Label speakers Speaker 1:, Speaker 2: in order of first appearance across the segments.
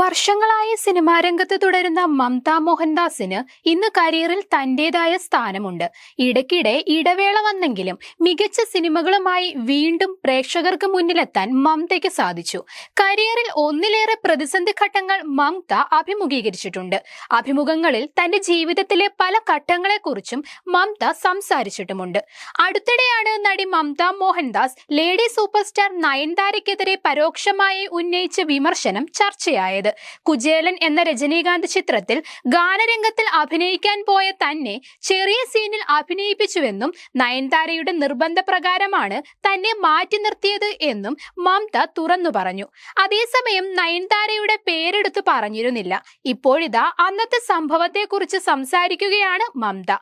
Speaker 1: വർഷങ്ങളായി സിനിമാ രംഗത്ത് തുടരുന്ന മമത മോഹൻദാസിന് ഇന്ന് കരിയറിൽ തന്റേതായ സ്ഥാനമുണ്ട്. ഇടയ്ക്കിടെ ഇടവേള വന്നെങ്കിലും മികച്ച സിനിമകളുമായി വീണ്ടും പ്രേക്ഷകർക്ക് മുന്നിലെത്താൻ മമതയ്ക്ക് സാധിച്ചു. കരിയറിൽ ഒന്നിലേറെ പ്രതിസന്ധി ഘട്ടങ്ങൾ മംത അഭിമുഖീകരിച്ചിട്ടുണ്ട്. അഭിമുഖങ്ങളിൽ തന്റെ ജീവിതത്തിലെ പല ഘട്ടങ്ങളെക്കുറിച്ചും മംത സംസാരിച്ചിട്ടുമുണ്ട്. അടുത്തിടെയാണ് നടി Mamata Mohandas lady super star നയൻതാരയ്ക്കെതിരെ പരോക്ഷമായി ഉന്നയിച്ച വിമർശനം ചർച്ചയായത്. കുചേലൻ എന്ന രജനീകാന്ത് ചിത്രത്തിൽ ഗാനരംഗത്തിൽ അഭിനയിക്കാൻ പോയ തന്നെ ചെറിയ സീനിൽ അഭിനയിപ്പിച്ചുവെന്നും നയൻതാരയുടെ നിർബന്ധപ്രകാരമാണ് തന്നെ മാറ്റി നിർത്തിയത് എന്നും മമത തുറന്നു പറഞ്ഞു. അതേസമയം നയൻതാരയുടെ പേരെടുത്ത് പറഞ്ഞിരുന്നില്ല. ഇപ്പോഴിതാ അന്നത്തെ സംഭവത്തെക്കുറിച്ച് സംസാരിക്കുകയാണ് മമത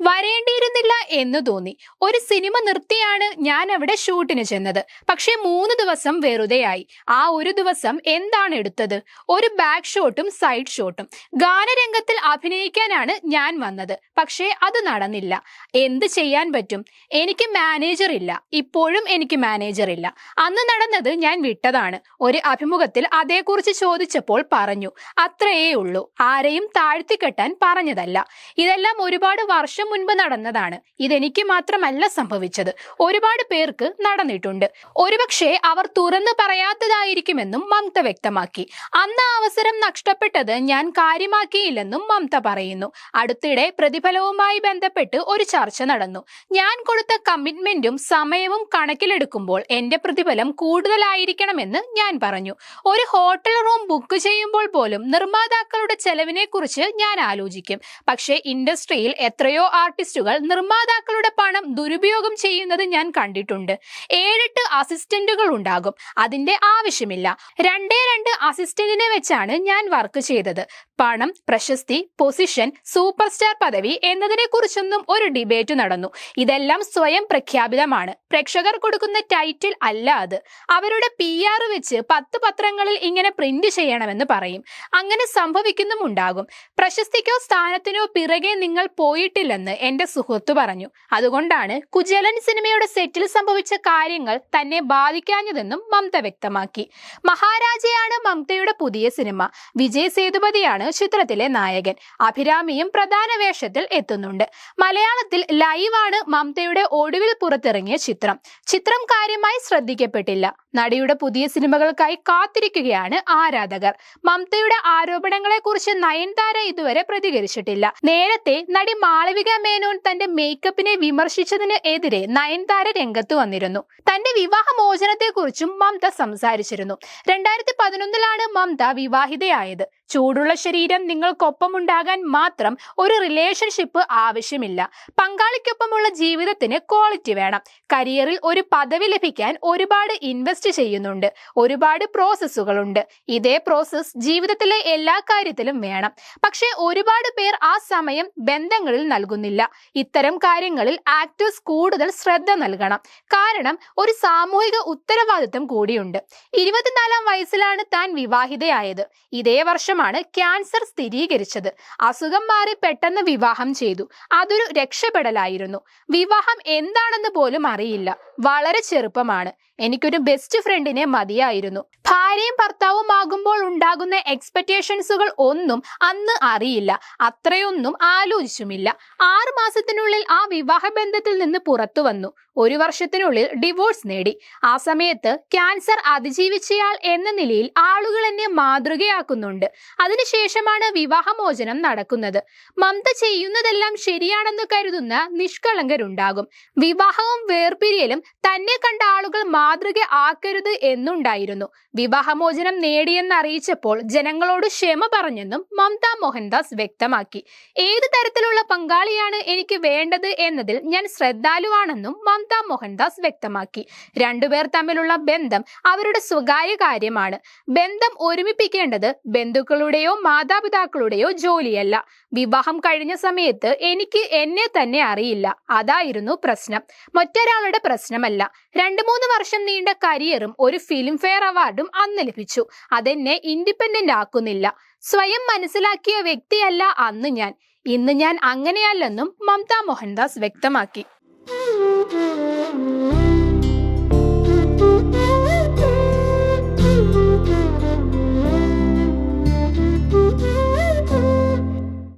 Speaker 1: വരേണ്ടിയിരുന്നില്ല എന്ന് തോന്നി. ഒരു സിനിമ നിർത്തിയാണ് ഞാൻ അവിടെ ഷൂട്ടിന് ചെന്നത്. പക്ഷേ മൂന്ന് ദിവസം വെറുതെയായി. ആ ഒരു ദിവസം എന്താണ് എടുത്തത്? ഒരു ബാക്ക് ഷോട്ടും സൈഡ് ഷോട്ടും ഗാനരംഗത്തിൽ അഭിനയിക്കാനാണ് ഞാൻ വന്നത്. പക്ഷേ അത് നടന്നില്ല. എന്ത് ചെയ്യാൻ പറ്റും? എനിക്ക് മാനേജർ ഇല്ല. ഇപ്പോഴും എനിക്ക് മാനേജർ ഇല്ല. അന്ന് നടന്നത് ഞാൻ വിട്ടതാണ്. ഒരു അഭിമുഖത്തിൽ അതേക്കുറിച്ച് ചോദിച്ചപ്പോൾ പറഞ്ഞു അത്രയേ ഉള്ളൂ. ആരെയും താഴ്ത്തിക്കെട്ടാൻ പറഞ്ഞതല്ല. ഇതെല്ലാം ഒരുപാട് വർഷം മുൻപ് നടന്നതാണ്. ഇതെനിക്ക് മാത്രമല്ല സംഭവിച്ചത്. ഒരുപാട് പേർക്ക് നടന്നിട്ടുണ്ട്. ഒരുപക്ഷെ അവർ തുറന്നു പറയാത്തതായിരിക്കുമെന്നും മമത വ്യക്തമാക്കി. അന്ന് ആ അവസരം നഷ്ടപ്പെട്ടത് ഞാൻ കാര്യമാക്കിയില്ലെന്നും മമത പറയുന്നു. അടുത്തിടെ പ്രതിഫലവുമായി ബന്ധപ്പെട്ട് ഒരു ചർച്ച നടന്നു. ഞാൻ കൊടുത്ത കമ്മിറ്റ്മെന്റും സമയവും കണക്കിലെടുക്കുമ്പോൾ എന്റെ പ്രതിഫലം കൂടുതലായിരിക്കണമെന്ന് ഞാൻ പറഞ്ഞു. ഒരു ഹോട്ടൽ റൂം ബുക്ക് ചെയ്യുമ്പോൾ പോലും നിർമ്മാതാക്കളുടെ ചെലവിനെ കുറിച്ച് ഞാൻ ആലോചിക്കും. പക്ഷേ ഇൻഡസ്ട്രിയിൽ എത്രയോ ആർട്ടിസ്റ്റുകൾ നിർമ്മാതാക്കളുടെ പണം ദുരുപയോഗം ചെയ്യുന്നത് ഞാൻ കണ്ടിട്ടുണ്ട്. ഏഴെട്ട് അസിസ്റ്റന്റുകൾ ഉണ്ടാകും. അതിന്റെ ആവശ്യമില്ല. രണ്ടേ രണ്ട് അസിസ്റ്റന്റിനെ വെച്ചാണ് ഞാൻ വർക്ക് ചെയ്തത്. പണം പ്രശസ്തി പൊസിഷൻ സൂപ്പർ സ്റ്റാർ പദവി എന്നതിനെ കുറിച്ചൊന്നും ഒരു ഡിബേറ്റ് നടന്നു. ഇതെല്ലാം സ്വയം പ്രഖ്യാപിതമാണ്. പ്രേക്ഷകർ കൊടുക്കുന്ന ടൈറ്റിൽ അല്ല അത്. അവരുടെ പി ആർ വെച്ച് പത്ത് പത്രങ്ങളിൽ ഇങ്ങനെ പ്രിന്റ് ചെയ്യണമെന്ന് പറയും. അങ്ങനെ സംഭവിക്കുന്നുമുണ്ടാകും. പ്രശസ്തിക്കോ സ്ഥാനത്തിനോ പിറകെ നിങ്ങൾ പോയിട്ടില്ലെന്ന് എന്റെ സുഹൃത്ത് പറഞ്ഞു. അതുകൊണ്ടാണ് കുജലൻ സിനിമയുടെ സെറ്റിൽ സംഭവിച്ച കാര്യങ്ങൾ തന്നെ ബാധിക്കാഞ്ഞതെന്നും മമത വ്യക്തമാക്കി. മഹാരാജയാണ് മമതയുടെ പുതിയ സിനിമ വിജയ് സേതുപതിയാണ് ചിത്രത്തിലെ നായകൻ. അഭിരാമിയും പ്രധാന വേഷത്തിൽ എത്തുന്നുണ്ട്. മലയാളത്തിൽ ലൈവാണ് മമതയുടെ ഒടുവിൽ പുറത്തിറങ്ങിയ ചിത്രം. ചിത്രം കാര്യമായി ശ്രദ്ധിക്കപ്പെട്ടില്ല. നടിയുടെ പുതിയ സിനിമകൾക്കായി കാത്തിരിക്കുകയാണ് ആരാധകർ. മമതയുടെ ആരോപണങ്ങളെ കുറിച്ച് നയൻതാര ഇതുവരെ പ്രതികരിച്ചിട്ടില്ല. നേരത്തെ നടി മാളവിക മേനോൻ തന്റെ മേക്കപ്പിനെ വിമർശിച്ചതിന് എതിരെ നയൻതാര രംഗത്ത് വന്നിരുന്നു. തന്റെ വിവാഹ മോചനത്തെക്കുറിച്ചും മമത സംസാരിച്ചിരുന്നു. രണ്ടായിരത്തി പതിനൊന്നിലാണ് മമത വിവാഹിതയായത് ചൂടുള്ള ശരീരം നിങ്ങൾക്കൊപ്പം ഉണ്ടാകാൻ മാത്രം ഒരു റിലേഷൻഷിപ്പ് ആവശ്യമില്ല. പങ്കാളിക്കൊപ്പമുള്ള ജീവിതത്തിന് ക്വാളിറ്റി വേണം. കരിയറിൽ ഒരു പദവി ലഭിക്കാൻ ഒരുപാട് ഇൻവെസ്റ്റ് ചെയ്യുന്നുണ്ട്. ഒരുപാട് പ്രോസസ്സുകളുണ്ട് ഇതേ പ്രോസസ് ജീവിതത്തിലെ എല്ലാ കാര്യത്തിലും വേണം. പക്ഷേ ഒരുപാട് പേർ ആ സമയം ബന്ധങ്ങളിൽ നൽകുന്നില്ല. ഇത്തരം കാര്യങ്ങളിൽ ആക്ടേഴ്സ് കൂടുതൽ ശ്രദ്ധ നൽകണം. കാരണം ഒരു സാമൂഹിക ഉത്തരവാദിത്തം കൂടിയുണ്ട്. ഇരുപത്തിനാലാം വയസ്സിലാണ് താൻ വിവാഹിതയായത്. ഇതേ വർഷമാണ് ക്യാൻസർ സ്ഥിരീകരിച്ചത്. അസുഖം മാറി പെട്ടെന്ന് വിവാഹം ചെയ്തു. അതൊരു രക്ഷപ്പെടലായിരുന്നു. വിവാഹം എന്താണെന്ന് പോലും അറിയില്ല. വളരെ ചെറുപ്പമാണ്. എനിക്കൊരു ബെസ്റ്റ് ഫ്രണ്ടിനെ മതിയായിരുന്നു. ഭാര്യയും ഭർത്താവും ആകുമ്പോൾ ഉണ്ടാകുന്ന എക്സ്പെക്ടേഷൻസുകൾ ഒന്നും അന്ന് അറിയില്ല. അത്രയൊന്നും ആലോചിച്ചുമില്ല. ആറു മാസത്തിനുള്ളിൽ ആ വിവാഹ ബന്ധത്തിൽ നിന്ന് പുറത്തു വന്നു. ഒരു വർഷത്തിനുള്ളിൽ ഡിവോഴ്സ് നേടി. ആ സമയത്ത് ക്യാൻസർ അതിജീവിച്ചയാൾ എന്ന നിലയിൽ ആളുകൾ എന്നെ മാതൃകയാക്കുന്നുണ്ട്. അതിനുശേഷമാണ് വിവാഹമോചനം നടക്കുന്നത്. മമത ചെയ്യുന്നതെല്ലാം ശരിയാണെന്ന് കരുതുന്ന നിഷ്കളങ്കരുണ്ടാകും. വിവാഹവും വേർപിരിയലും തന്നെ കണ്ട ആളുകൾ മാതൃക ആക്കരുത് എന്നുണ്ടായിരുന്നു. വിവാഹമോചനം നേടിയെന്ന് അറിയിച്ചപ്പോൾ ജനങ്ങളോട് ക്ഷമ പറഞ്ഞെന്നും മമത മോഹൻദാസ് വ്യക്തമാക്കി. ഏത് തരത്തിലുള്ള പങ്കാളിയാണ് എനിക്ക് വേണ്ടത് എന്നതിൽ ഞാൻ ശ്രദ്ധാലുവാണെന്നും മമത മോഹൻദാസ് വ്യക്തമാക്കി. രണ്ടുപേർ തമ്മിലുള്ള ബന്ധം അവരുടെ സ്വകാര്യ കാര്യമാണ്. ബന്ധം ഒരുമിപ്പിക്കേണ്ടത് ബന്ധുക്കളുടെയോ മാതാപിതാക്കളുടെയോ ജോലിയല്ല. വിവാഹം കഴിഞ്ഞ സമയത്ത് എനിക്ക് എന്നെ തന്നെ അറിയില്ല. അതായിരുന്നു പ്രശ്നം. മറ്റൊരാളുടെ പ്രശ്നമല്ല രണ്ടു മൂന്ന് വർഷം നീണ്ട കരിയറും ഒരു ഫിലിം ഫെയർ അവാർഡും അന്ന് ലഭിച്ചു. അതെന്നെ ഇൻഡിപെൻഡന്റ് ആക്കുന്നില്ല. സ്വയം മനസ്സിലാക്കിയ വ്യക്തിയല്ല അന്ന് ഞാൻ. ഇന്ന് ഞാൻ അങ്ങനെയല്ലെന്നും മമത മോഹൻദാസ് വ്യക്തമാക്കി.